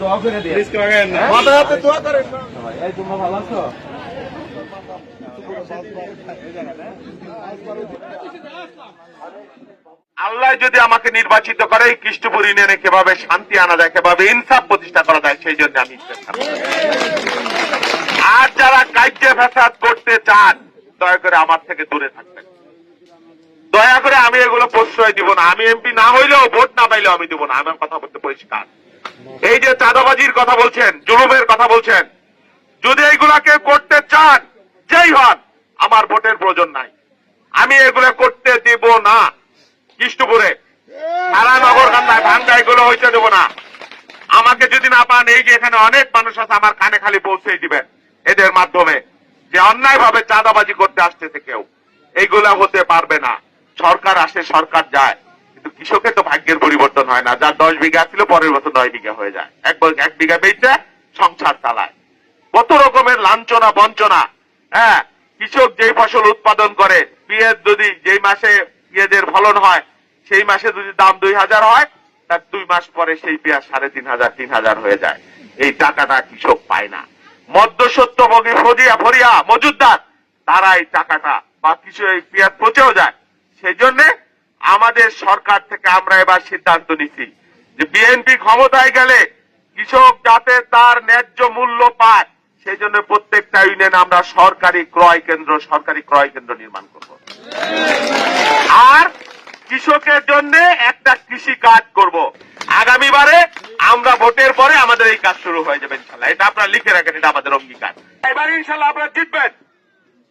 দোয়া করে দিয়ে। রিস্ক লাগায়েন না মাথায় হাতে দোয়া করেন এই তোমরা ভালো আছো? আল্লাহ যদি আমাকে নির্বাচিত করে কৃষ্ণপুর ইউনিয়নে কীভাবে শান্তি আনা যায় কীভাবে ইনসাফ প্রতিষ্ঠা করা যায় সেই জন্য আমি আর যারা কার্য ফ্যাসাদ করতে চান দয়া করে আমার থেকে দূরে থাকবেন। দয়া করে আমি এগুলো প্রশ্রয় দিব না। আমি এমপি না হইলেও ভোট না পাইলেও আমি দিব না। আমার কথা বলতে পরিষ্কার। এই যে চাঁদাবাজির কথা বলছেন, জুলুমের কথা বলছেন, যদি এইগুলাকে করতে চান, যেই হন, আমার ভোটের প্রয়োজন নাই। আমি এগুলো করতে দিব না। কৃষ্ণপুরে, সারা নগর কান্দায় ভাঙ্গা এগুলো হইতে দেবো না। আমাকে যদি না পান, এই যে এখানে অনেক মানুষ আছে, আমার কানে খালি পৌঁছে দিবেন এদের মাধ্যমে, যে অন্যায় ভাবে চাঁদাবাজি করতে আসতেছে কেউ। এইগুলা হতে পারবে না। সরকার আসে, সরকার যায়, কিন্তু কৃষকের তো পরিবর্তন হয় না। যার দশ বিঘা ছিল, পরের বছর নয় বিঘা হয়ে যায়। এক এক বিঘা বেচে সংসার চালায়। কত রকমের লাঞ্ছনা, বঞ্চনা। হ্যাঁ কৃষক যেই ফসল উৎপাদন করে পেঁয়াজ যদি যেই মাসে পেঁয়াজের ফলন হয়, সেই মাসে যদি দাম দুই হাজার হয়, তার দুই মাস পরে সেই পেঁয়াজ সাড়ে তিন হাজার তিন হাজার হয়ে যায়। এই টাকাটা কৃষক পায় না। মধ্যসত্য ভোগী ফরিয়া, মজুদদার তারা এই টাকাটা বা কিছু এই পেঁয়াজ পচেও যায়। সেই জন্য আমাদের সরকার থেকে আমরা এবার সিদ্ধান্ত নিচ্ছি যে বিএনপি ক্ষমতায় গেলে কৃষক যাতে তার ন্যায্য মূল্য পায়, সেই জন্য প্রত্যেকটা ইউনিয়নে আমরা সরকারি ক্রয় কেন্দ্র, সরকারি ক্রয় কেন্দ্র নির্মাণ করব। আর কৃষকের জন্য একটা কৃষি কার্ড করব। আগামীবারে আমরা ভোটের পরে আমাদের এই কাজ শুরু হয়ে যাবে ইনশাল্লাহ। এটা আপনারা লিখে রাখেন, এটা আমাদের অঙ্গীকার। এবার ইনশাল্লাহ আপনারা জিতবেন।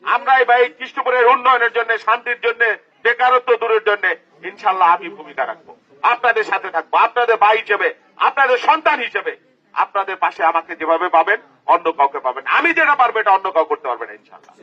আমরা এবার এই কৃষ্ণপুরের উন্নয়নের জন্য, শান্তির জন্য, বেকারত্ব দূরের জন্য ইনশাল্লাহ আমি ভূমিকা রাখব। আপনাদের সাথে থাকব, আপনাদের ভাই হিসেবে, আপনাদের সন্তান হিসেবে। আপনাদের পাশে আমাকে যেভাবে পাবেন, অন্য কাউকে পাবেন। আমি যেটা পারব এটা অন্য কাউ করতে পারবেন ইনশাল্লাহ।